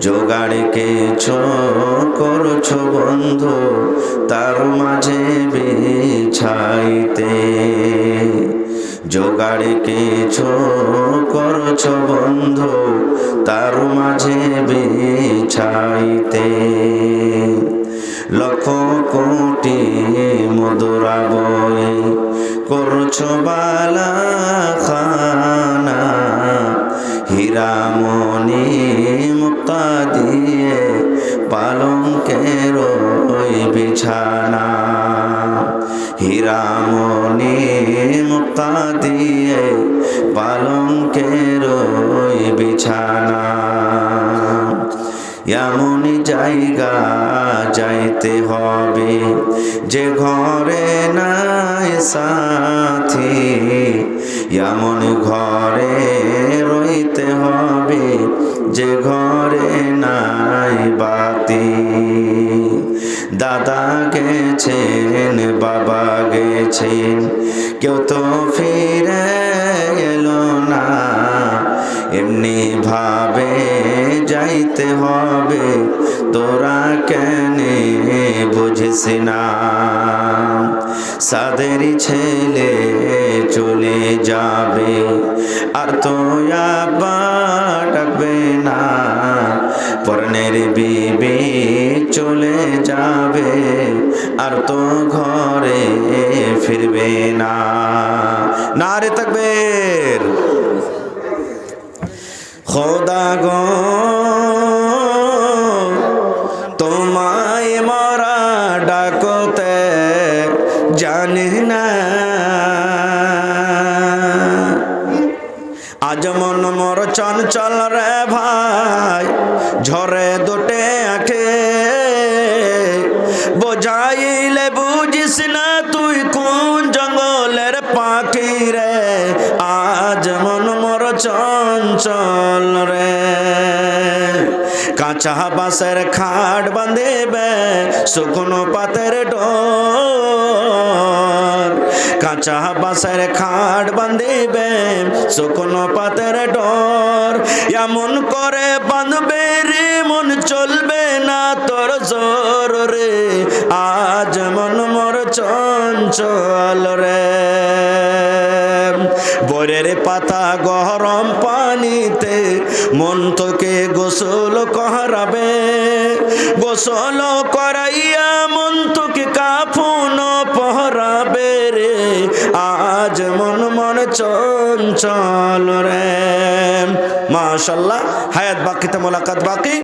জোগাড় কিছু, করছ বন্ধু, তার মাঝে বিছাইতে। জোগাড় কিছু, করছ বন্ধু, তার মাঝে বিছাইতে। লক্ষ কোটি মধুরা বই করছ বালা খানা হীরামণি বিছানা। হীরামণি মুক্তা দিয়ে পালঙ্কের বিছানা। এমন জায়গা যাইতে হবে, যে ঘরে নাই সাথী। এমন ঘরে রইতে হবে, যে ঘরে নাই বাতি। দাদা গেছেন বাবা গেছেন কেউ তো ফিরে এলো না, এমনি ভাবে যাইতে হবে। তোরা কেনে বুঝিস না? সাদেরই ছেলে চলে যাবে, আর তো আবার পরনের বিবি চলে যাবে আর তো ঘরে ফিরবে না। না রে তাকবের। খোদা গো চঞ্চল রে ভাই, ঝরে দুটে আখে। বোঝাইলে বুঝিস না তুই কোন জঙ্গলের পাখি রে? আজ মন মোর চঞ্চল রে। কাঁচা বাঁশের খাট বাঁধেবে শুকনো পাতের ডোর কাঁচা বাঁশের খাট বাঁধিবে, শুকনো পাতের ডর। এমন করে বাঁধবে রে, মন চলবে না তোর জোর রে। আজ মন মোর চঞ্চল রে। বরের পাতা গরম পানিতে, মন তোকে গোসল করাবে। গোসল করাইয়া আজ মন মন চঞ্চল রে। মাশাল্লাহ হায়াত বাকিতে মোলাকাত বাকি।